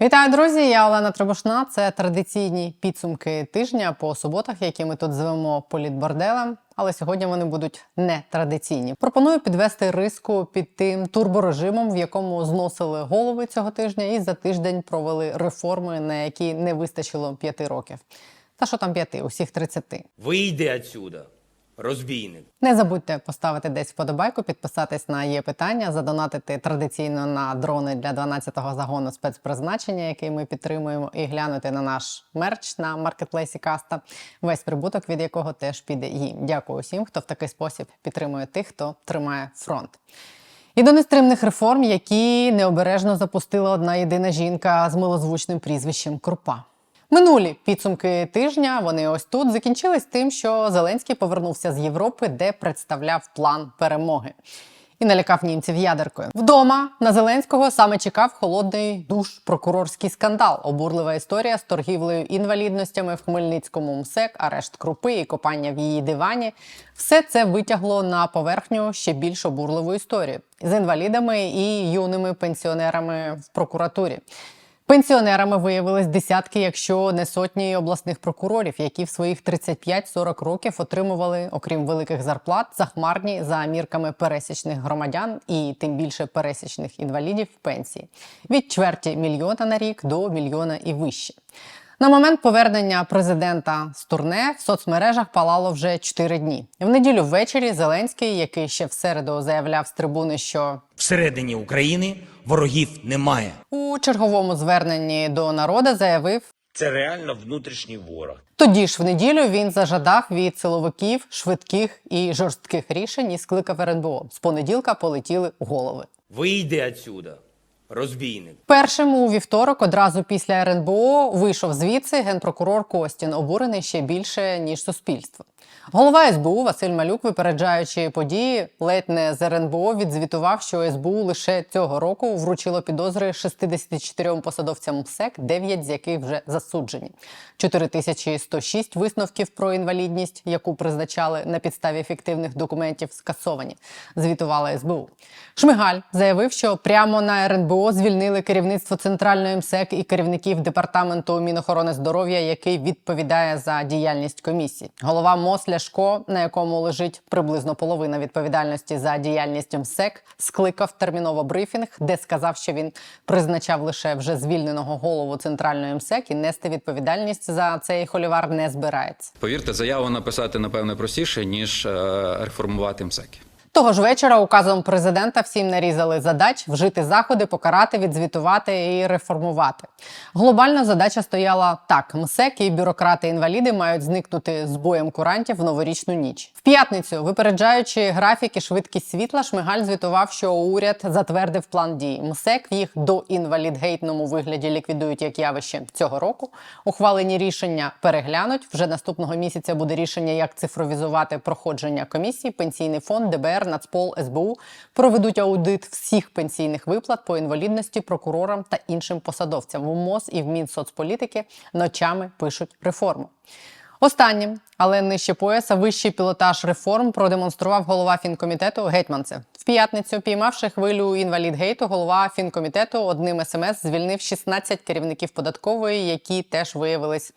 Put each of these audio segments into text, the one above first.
Вітаю, друзі! Я Олена Требушна. Це традиційні підсумки тижня по суботах, які ми тут звемо політборделем. Але сьогодні вони будуть не традиційні. Пропоную підвести риску під тим турборежимом, в якому зносили голови цього тижня, і за тиждень провели реформи, на які не вистачило п'яти років. Та що там п'яти? Усіх тридцяти. Вийди отсюда, розбійник. Не забудьте поставити десь вподобайку, підписатись на є питання, задонатити традиційно на дрони для 12-го загону спецпризначення, який ми підтримуємо, і глянути на наш мерч на маркетплейсі Каста, весь прибуток від якого теж піде їм. Дякую усім, хто в такий спосіб підтримує тих, хто тримає фронт. І до нестримних реформ, які необережно запустила одна єдина жінка з милозвучним прізвищем Крупа. Минулі підсумки тижня вони ось тут закінчились тим, що Зеленський повернувся з Європи, де представляв план перемоги. І налякав німців ядеркою. Вдома на Зеленського саме чекав холодний душ прокурорський скандал. Обурлива історія з торгівлею інвалідностями в Хмельницькому МСЕК, арешт крупи і копання в її дивані. Все це витягло на поверхню ще більш обурливу історію з інвалідами і юними пенсіонерами в прокуратурі. Пенсіонерами виявились десятки, якщо не сотні обласних прокурорів, які в своїх 35-40 років отримували, окрім великих зарплат, захмарні за мірками пересічних громадян і тим більше пересічних інвалідів пенсії від чверті мільйона на рік до мільйона і вище. На момент повернення президента з турне в соцмережах палало вже 4 дні. В неділю ввечері Зеленський, який ще в середу заявляв з трибуни, що Всередині України ворогів немає. у черговому зверненні до народу заявив, Це реально внутрішній ворог. Тоді ж в неділю він зажадав від силовиків швидких і жорстких рішень і скликав РНБО. З понеділка полетіли голови. Вийди отсюда, розбійник. Першим у вівторок, одразу після РНБО, вийшов звідси генпрокурор Костін, обурений ще більше ніж суспільство. Голова СБУ Василь Малюк, випереджаючи події, ледь не з РНБО відзвітував, що СБУ лише цього року вручило підозри 64 посадовцям МСЕК, 9 з яких вже засуджені. 4106 висновків про інвалідність, яку призначали на підставі фіктивних документів, скасовані. Звітувала СБУ. Шмигаль заявив, що прямо на РНБО звільнили керівництво центральної МСЕК і керівників департаменту Мінохорони здоров'я, який відповідає за діяльність комісії. Голова МОЗ Ляшко, на якому лежить приблизно половина відповідальності за діяльність МСЕК, скликав терміново брифінг, де сказав, що він призначав лише вже звільненого голову центральної МСЕК і нести відповідальність за цей холівар не збирається. Повірте, заяву написати напевне простіше ніж е, реформувати МСЕКи. Того ж вечора указом президента всім нарізали задач вжити заходи, покарати, відзвітувати і реформувати. Глобальна задача стояла так: МСЕК і бюрократи-інваліди мають зникнути з боєм курантів в новорічну ніч. В п'ятницю, випереджаючи графік і швидкість світла, Шмигаль звітував, що уряд затвердив план дій. МСЕК їх до інвалідгейтному вигляді ліквідують як явище цього року. Ухвалені рішення переглянуть. Вже наступного місяця буде рішення, як цифровізувати проходження комісії, пенсійний фонд, ДБР, Нацпол, СБУ проведуть аудит всіх пенсійних виплат по інвалідності прокурорам та іншим посадовцям. В МОЗ і в Мінсоцполітики ночами пишуть реформу. Останнім, але нижче пояса, вищий пілотаж реформ продемонстрував голова фінкомітету Гетьманцев. В п'ятницю, піймавши хвилю інвалідгейту, голова фінкомітету одним смс звільнив 16 керівників податкової, які теж виявились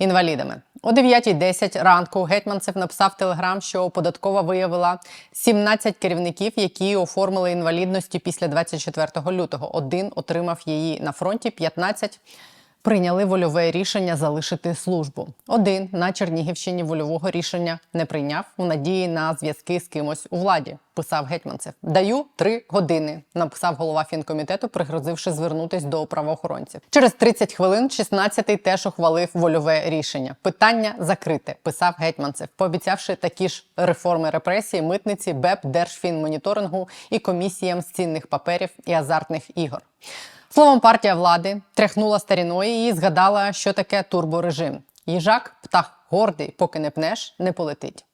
інвалідами. О 9.10 ранку Гетьманцев написав телеграм, що податкова виявила 17 керівників, які оформили інвалідності після 24 лютого. Один отримав її на фронті, 15 прийняли вольове рішення залишити службу. Один на Чернігівщині вольового рішення не прийняв у надії на зв'язки з кимось у владі. Писав гетьманцев. Даю три години. Написав голова фінкомітету, пригрозивши звернутись до правоохоронців. Через 30 хвилин 16-й теж ухвалив вольове рішення. Питання закрите. Писав гетьманцев, пообіцявши такі ж реформи репресії, митниці, БЕП, Держфінмоніторингу і комісіям з цінних паперів і азартних ігор. Словом, партія влади тряхнула старіною і згадала, що таке турборежим. Їжак, птах гордий, поки не пнеш, не полетить.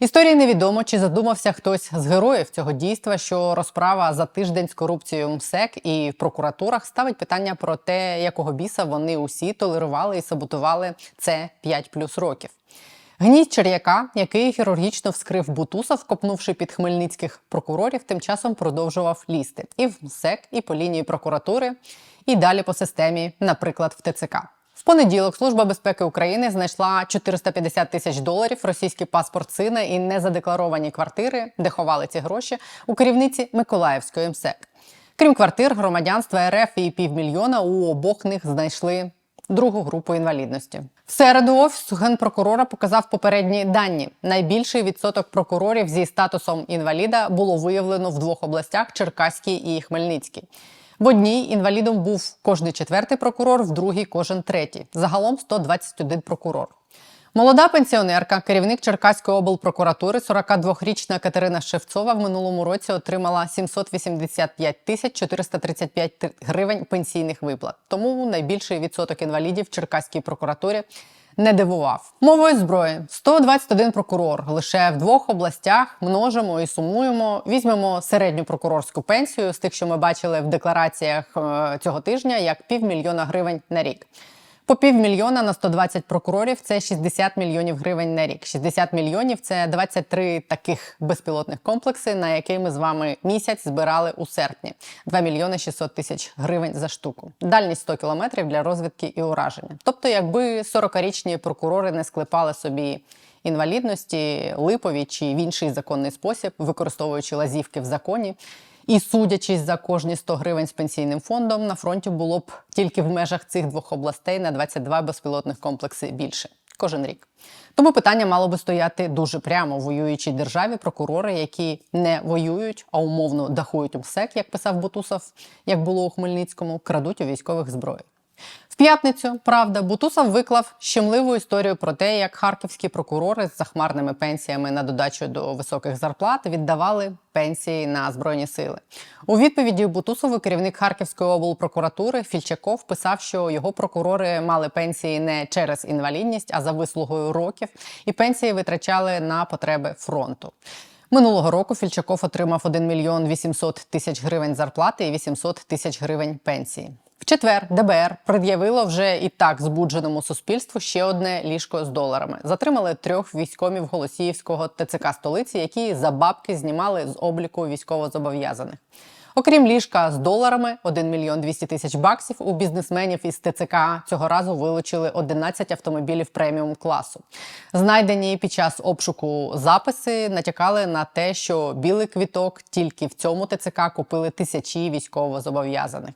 Історії невідомо, чи задумався хтось з героїв цього дійства, що розправа за тиждень з корупцією МСЕК і в прокуратурах ставить питання про те, якого біса вони усі толерували і саботували це 5 плюс років. Гнізд черв'яка, який хірургічно вскрив Бутусов, копнувши під хмельницьких прокурорів, тим часом продовжував лізти і в МСЕК, і по лінії прокуратури, і далі по системі, наприклад, в ТЦК. В понеділок Служба безпеки України знайшла 450 тисяч доларів, російський паспорт сина і незадекларовані квартири, де ховали ці гроші у керівниці Миколаївської МСЕК. Крім квартир, громадянства РФ і півмільйона у обох них знайшли другу групу інвалідності. В середу офіс генпрокурора показав попередні дані. Найбільший відсоток прокурорів зі статусом інваліда було виявлено в двох областях Черкаській і Хмельницькій. В одній інвалідом був кожний четвертий прокурор, в другій кожен третій. Загалом 121 прокурор. Молода пенсіонерка, керівник Черкаської облпрокуратури, 42-річна Катерина Шевцова в минулому році отримала 785 тисяч 435 ти- гривень пенсійних виплат. Тому найбільший відсоток інвалідів в Черкаській прокуратурі не дивував. Мовою зброї 121 прокурор лише в двох областях множимо і сумуємо. Візьмемо середню прокурорську пенсію з тих, що ми бачили в деклараціях е, цього тижня, як півмільйона гривень на рік. По півмільйона на 120 прокурорів це 60 мільйонів гривень на рік. 60 мільйонів це 23 таких безпілотних комплекси, на які ми з вами місяць збирали у серпні. 2 мільйони 600 тисяч гривень за штуку. Дальність 100 кілометрів для розвідки і ураження. Тобто, якби 40-річні прокурори не склепали собі інвалідності, липові чи в інший законний спосіб, використовуючи лазівки в законі. І судячись за кожні 100 гривень з пенсійним фондом, на фронті було б тільки в межах цих двох областей на 22 безпілотних комплекси більше кожен рік. Тому питання мало би стояти дуже прямо в воюючій державі. Прокурори, які не воюють, а умовно дахують МСЕК, як писав Бутусов, як було у Хмельницькому, крадуть у військових зброї. В п'ятницю правда Бутусов виклав щемливу історію про те, як харківські прокурори з захмарними пенсіями на додачу до високих зарплат віддавали пенсії на збройні сили. У відповіді Бутусову керівник Харківської облпрокуратури Фільчаков писав, що його прокурори мали пенсії не через інвалідність, а за вислугою років, і пенсії витрачали на потреби фронту. Минулого року Фільчаков отримав 1 мільйон 800 тисяч гривень зарплати і 800 тисяч гривень пенсії. В четвер ДБР пред'явило вже і так збудженому суспільству ще одне ліжко з доларами. Затримали трьох військомів Голосіївського ТЦК столиці, які за бабки знімали з обліку військовозобов'язаних. Окрім ліжка з доларами, 1 мільйон 200 тисяч баксів у бізнесменів із ТЦК цього разу вилучили 11 автомобілів преміум класу. Знайдені під час обшуку записи натякали на те, що білий квіток тільки в цьому ТЦК купили тисячі військовозобов'язаних.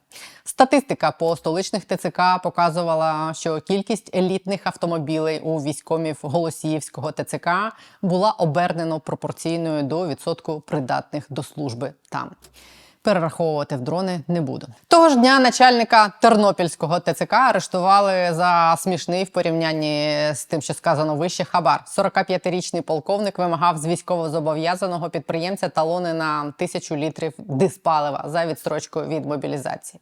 Статистика по столичних ТЦК показувала, що кількість елітних автомобілей у військомів Голосіївського ТЦК була обернено пропорційною до відсотку придатних до служби там. Перераховувати в дрони не буду. Того ж дня начальника Тернопільського ТЦК арештували за смішний в порівнянні з тим, що сказано вище хабар. 45-річний полковник вимагав з військовозобов'язаного підприємця талони на тисячу літрів диспалива за відстрочку від мобілізації.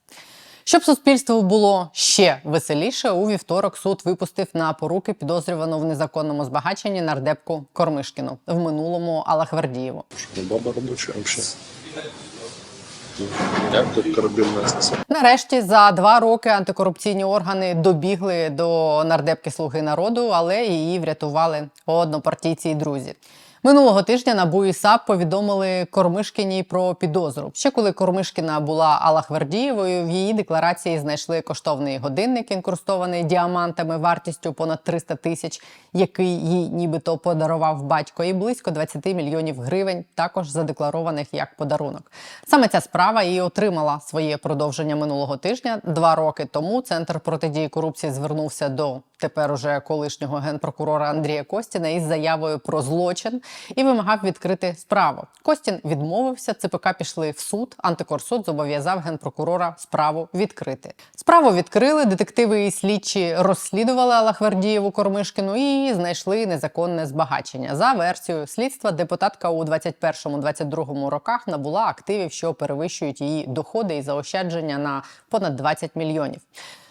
Щоб суспільству було ще веселіше, у вівторок суд випустив на поруки підозрювану в незаконному збагаченні нардепку Кормишкіну в минулому Аллахвердієву. Ну, баба робочая вообще. Нарешті за два роки антикорупційні органи добігли до нардепки Слуги народу, але її врятували однопартійці і друзі. Минулого тижня НАБУ і САП повідомили Кормишкіній про підозру. Ще коли Кормишкіна була Аллахвердієвою, в її декларації знайшли коштовний годинник, інкрустований діамантами вартістю понад 300 тисяч, який їй нібито подарував батько, і близько 20 мільйонів гривень, також задекларованих як подарунок. Саме ця справа і отримала своє продовження минулого тижня. Два роки тому центр протидії корупції звернувся до тепер уже колишнього генпрокурора Андрія Костіна із заявою про злочин і вимагав відкрити справу. Костін відмовився. ЦПК пішли в суд. Антикорсуд зобов'язав генпрокурора справу відкрити. Справу відкрили. Детективи і слідчі розслідували Аллахвердієву Кормишкіну і знайшли незаконне збагачення. За версією слідства, депутатка у 21-22 роках набула активів, що перевищують її доходи і заощадження на понад 20 мільйонів.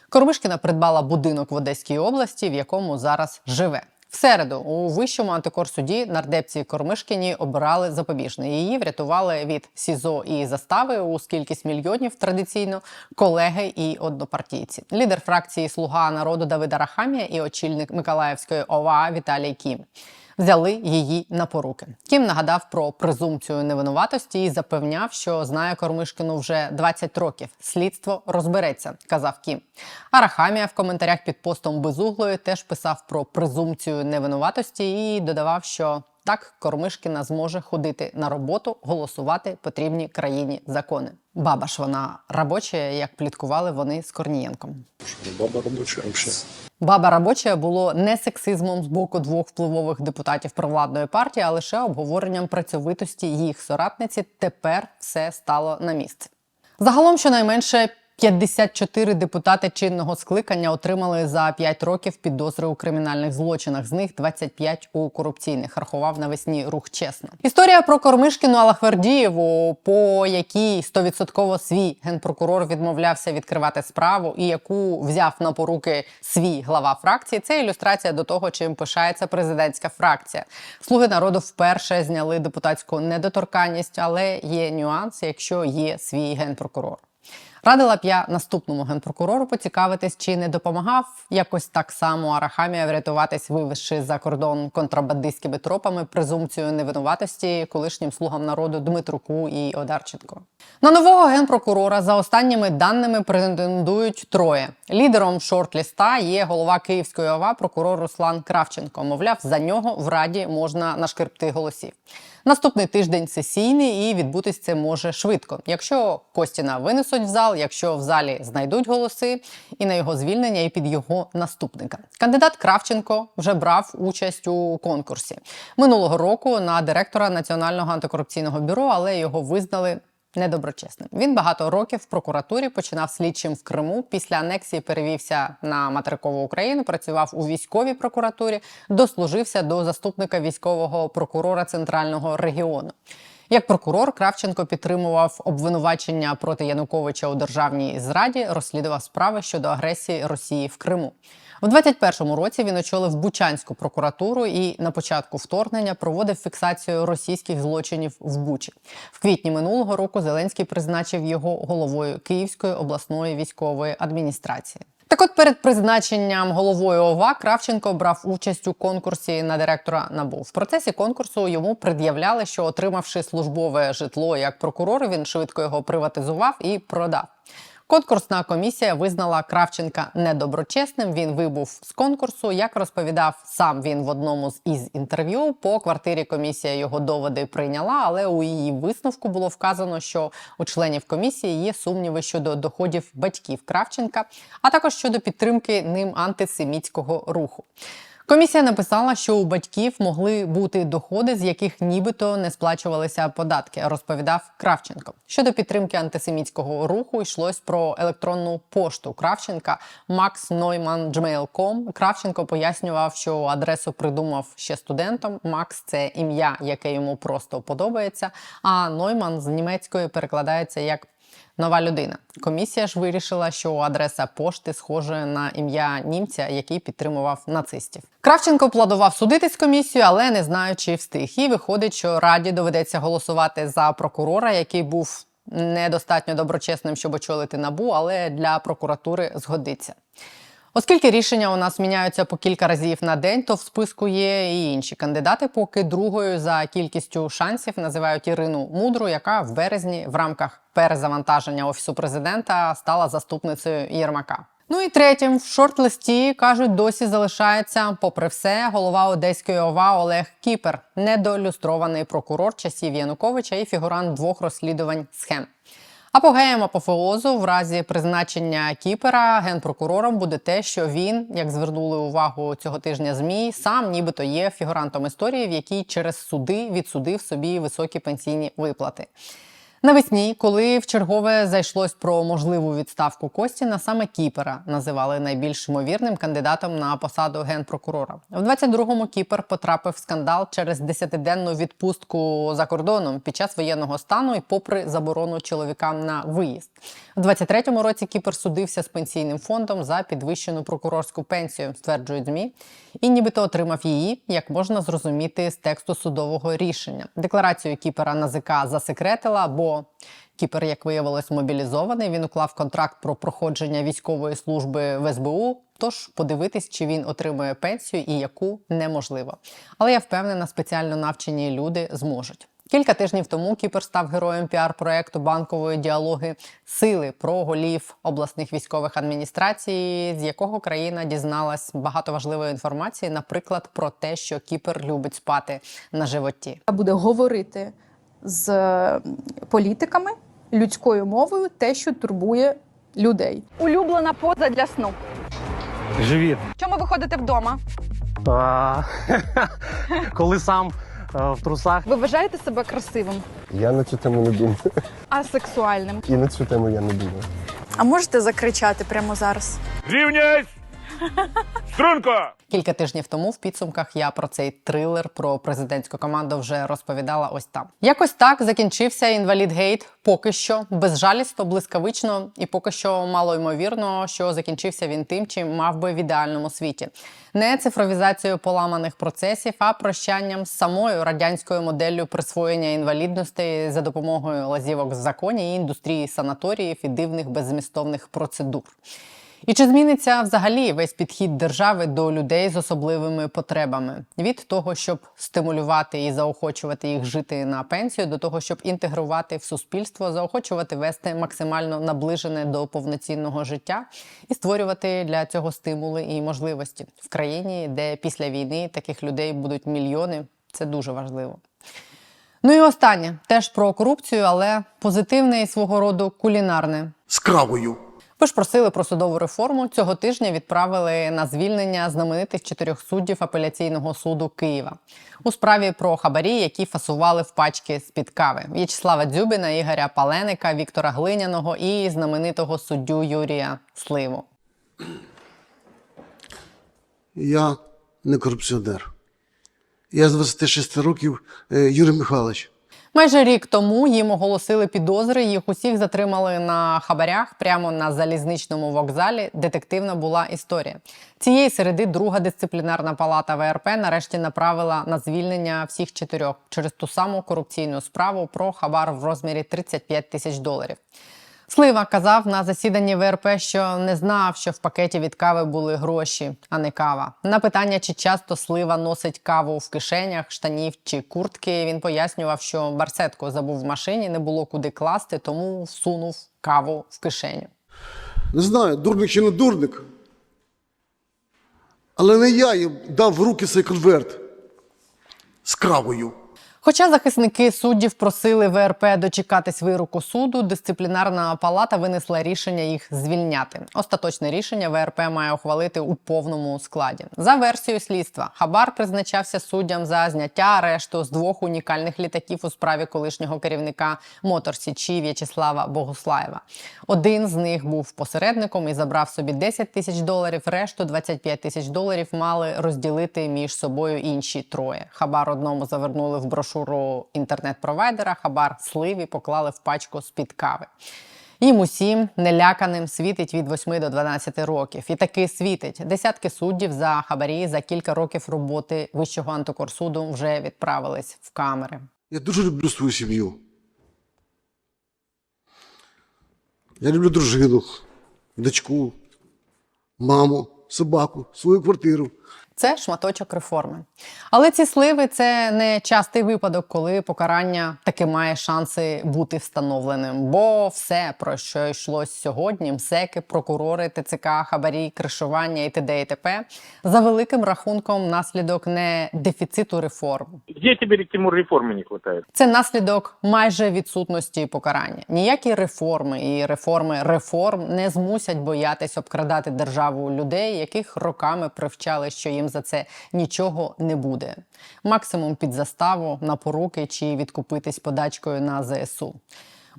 Кормишкіна придбала будинок в Одеській області, в якому зараз живе. Середу у вищому антикорсуді нардепці Кормишкіні обирали запобіжне. Її врятували від СІЗО і застави у скількість мільйонів традиційно колеги і однопартійці. Лідер фракції Слуга народу Давида Рахамія і очільник Миколаївської ОВА Віталій Кім. Взяли її на поруки. Кім нагадав про презумпцію невинуватості і запевняв, що знає Кормишкину вже 20 років. Слідство розбереться, казав Кім. Арахамія в коментарях під постом безуглої теж писав про презумпцію невинуватості і додавав, що так Кормишкіна зможе ходити на роботу, голосувати потрібні країні закони. Баба ж вона робоча, як пліткували вони з Корнієнком. Баба рабочая вообще. Баба робоча було не сексизмом з боку двох впливових депутатів провладної партії, а лише обговоренням працьовитості їх соратниці. Тепер все стало на місце. Загалом, щонайменше 54 депутати чинного скликання отримали за 5 років підозри у кримінальних злочинах. З них 25 у корупційних. Рахував навесні рух чесно. Історія про Кормишкіну Алахвердієву, по якій 100% свій генпрокурор відмовлявся відкривати справу, і яку взяв на поруки свій глава фракції. Це ілюстрація до того, чим пишається президентська фракція. Слуги народу вперше зняли депутатську недоторканність, але є нюанс, якщо є свій генпрокурор. Радила б я наступному генпрокурору поцікавитись, чи не допомагав якось так само Арахамія врятуватись, вивезши за кордон контрабандистськими тропами презумпцію невинуватості колишнім слугам народу Дмитруку і Одарченко. На нового генпрокурора за останніми даними претендують троє. Лідером шорт-ліста є голова Київської ОВА прокурор Руслан Кравченко. Мовляв, за нього в раді можна нашкребти голосів. Наступний тиждень сесійний і відбутись це може швидко. Якщо Костіна винесуть в зал, якщо в залі знайдуть голоси, і на його звільнення, і під його наступника. Кандидат Кравченко вже брав участь у конкурсі минулого року на директора Національного антикорупційного бюро, але його визнали недоброчесним. Він багато років в прокуратурі починав слідчим в Криму. Після анексії перевівся на материкову Україну, працював у військовій прокуратурі, дослужився до заступника військового прокурора центрального регіону. Як прокурор Кравченко підтримував обвинувачення проти Януковича у державній зраді, розслідував справи щодо агресії Росії в Криму. У 21-му році він очолив Бучанську прокуратуру і на початку вторгнення проводив фіксацію російських злочинів в Бучі. В квітні минулого року Зеленський призначив його головою Київської обласної військової адміністрації. Так от перед призначенням головою ОВА Кравченко брав участь у конкурсі на директора НАБУ. В процесі конкурсу йому пред'являли, що отримавши службове житло як прокурор, він швидко його приватизував і продав. Конкурсна комісія визнала Кравченка недоброчесним. Він вибув з конкурсу. Як розповідав сам він в одному з із інтерв'ю, по квартирі комісія його доводи прийняла, але у її висновку було вказано, що у членів комісії є сумніви щодо доходів батьків Кравченка, а також щодо підтримки ним антисемітського руху. Комісія написала, що у батьків могли бути доходи, з яких нібито не сплачувалися податки, розповідав Кравченко. Щодо підтримки антисемітського руху йшлось про електронну пошту Кравченка maxneumann.gmail.com. Кравченко пояснював, що адресу придумав ще студентом. Макс це ім'я, яке йому просто подобається. А Нойман з німецької перекладається як Нова людина. Комісія ж вирішила, що адреса пошти схожа на ім'я німця, який підтримував нацистів. Кравченко планував судитись комісію, але не знаю, чи встиг. І виходить, що раді доведеться голосувати за прокурора, який був недостатньо доброчесним, щоб очолити набу, але для прокуратури згодиться. Оскільки рішення у нас міняються по кілька разів на день, то в списку є і інші кандидати. Поки другою за кількістю шансів називають Ірину Мудру, яка в березні в рамках перезавантаження офісу президента стала заступницею Єрмака. Ну і третім в шорт-листі кажуть, досі залишається, попри все, голова Одеської ОВА Олег Кіпер, недолюстрований прокурор часів Януковича і фігурант двох розслідувань схем. Апогеєм апофеозу в разі призначення Кіпера генпрокурором буде те, що він, як звернули увагу цього тижня змі, сам нібито є фігурантом історії, в якій через суди відсудив собі високі пенсійні виплати. Навесні, коли в чергове зайшлось про можливу відставку Костіна, саме Кіпера називали найбільш ймовірним кандидатом на посаду генпрокурора. В 22-му Кіпер потрапив в скандал через десятиденну відпустку за кордоном під час воєнного стану і попри заборону чоловікам на виїзд. У 23-му році Кіпер судився з пенсійним фондом за підвищену прокурорську пенсію, стверджують змі, і нібито отримав її, як можна зрозуміти з тексту судового рішення. Декларацію Кіпера НАЗК засекретила, бо Кіпер, як виявилось, мобілізований. Він уклав контракт про проходження військової служби в СБУ. Тож подивитись, чи він отримує пенсію і яку неможливо. Але я впевнена, спеціально навчені люди зможуть. Кілька тижнів тому Кіпер став героєм піар-проекту банкової діалоги сили про голів обласних військових адміністрацій, з якого країна дізналась багато важливої інформації, наприклад, про те, що Кіпер любить спати на животі. буде говорити з е, політиками людською мовою те, що турбує людей. Улюблена поза для сну. Живіт. Чому ви ходите вдома? А, коли сам е, в трусах. Ви вважаєте себе красивим, Я на цю тему не думаю. а сексуальним? І на цю тему я не думаю. А можете закричати прямо зараз? Рівняйсь! Струнко! Кілька тижнів тому в підсумках я про цей трилер про президентську команду вже розповідала ось там. Якось так закінчився інвалід гейт. Поки що безжалісно, блискавично, і поки що мало ймовірно, що закінчився він тим, чим мав би в ідеальному світі. Не цифровізацією поламаних процесів, а прощанням з самою радянською моделлю присвоєння інвалідностей за допомогою лазівок в законі і індустрії санаторіїв і дивних беззмістовних процедур. І чи зміниться взагалі весь підхід держави до людей з особливими потребами від того, щоб стимулювати і заохочувати їх жити на пенсію, до того, щоб інтегрувати в суспільство, заохочувати вести максимально наближене до повноцінного життя і створювати для цього стимули і можливості в країні, де після війни таких людей будуть мільйони. Це дуже важливо. Ну і останнє теж про корупцію, але позитивне і свого роду кулінарне. З кравою. Ви ж просили про судову реформу. Цього тижня відправили на звільнення знаменитих чотирьох суддів апеляційного суду Києва у справі про хабарі, які фасували в пачки з під кави В'ячеслава Дзюбіна, Ігоря Паленика, Віктора Глиняного і знаменитого суддю Юрія Сливу. Я не корупціонер. Я з 26 років е, Юрій Михайлович. Майже рік тому їм оголосили підозри. Їх усіх затримали на хабарях прямо на залізничному вокзалі. Детективна була історія. Цієї середи друга дисциплінарна палата ВРП нарешті направила на звільнення всіх чотирьох через ту саму корупційну справу про хабар в розмірі 35 тисяч доларів. Слива казав на засіданні ВРП, що не знав, що в пакеті від кави були гроші, а не кава. На питання, чи часто слива носить каву в кишенях, штанів чи куртки, він пояснював, що барсетку забув в машині, не було куди класти, тому всунув каву в кишеню. Не знаю, дурник чи не дурник. Але не я їм дав в руки цей конверт з кравою. Хоча захисники суддів просили ВРП дочекатись вироку суду, дисциплінарна палата винесла рішення їх звільняти. Остаточне рішення ВРП має ухвалити у повному складі. За версією слідства, хабар призначався суддям за зняття арешту з двох унікальних літаків у справі колишнього керівника Моторсічі В'ячеслава Богуслаєва. Один з них був посередником і забрав собі 10 тисяч доларів. Решту 25 тисяч доларів мали розділити між собою інші троє. Хабар одному завернули в брошуру інтернет-провайдера, хабар сливі поклали в пачку з-під кави. Їм усім неляканим світить від 8 до 12 років. І таки світить. Десятки суддів за хабарі за кілька років роботи Вищого антикорсуду вже відправились в камери. Я дуже люблю свою сім'ю. Я люблю дружину, дочку, маму, собаку, свою квартиру. Це шматочок реформи. Але ці сливи це не частий випадок, коли покарання таки має шанси бути встановленим. Бо все, про що йшлось сьогодні, МСЕКи, прокурори, ТЦК, хабарі, кришування і т.д. і т.п. за великим рахунком наслідок не дефіциту реформ, Где тебе, Тимур, реформы не хватает? це наслідок майже відсутності покарання. Ніякі реформи і реформи реформ не змусять боятись обкрадати державу людей, яких роками привчали, що їм за це нічого не буде. Максимум під заставу на поруки чи відкупитись подачкою на ЗСУ.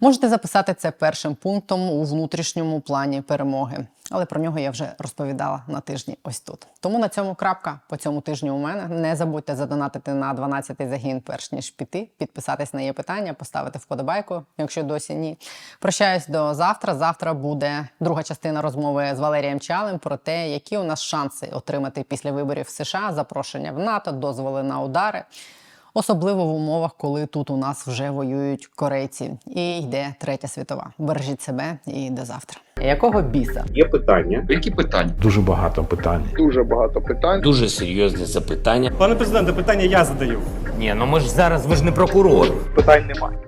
Можете записати це першим пунктом у внутрішньому плані перемоги, але про нього я вже розповідала на тижні ось тут. Тому на цьому крапка по цьому тижню у мене. Не забудьте задонатити на 12-й загін, перш ніж піти, підписатись на є питання, поставити вподобайку, якщо досі ні. Прощаюсь до завтра. Завтра буде друга частина розмови з Валерієм Чалем про те, які у нас шанси отримати після виборів США запрошення в НАТО, дозволи на удари. Особливо в умовах, коли тут у нас вже воюють корейці, і йде третя світова. Бережіть себе і до завтра. Якого біса? Є питання. Які питання? Дуже багато питань. Дуже багато питань. Дуже серйозне запитання. Пане президенте, питання я задаю. Ні, ну ми ж зараз ви ж не прокурор. Питань немає.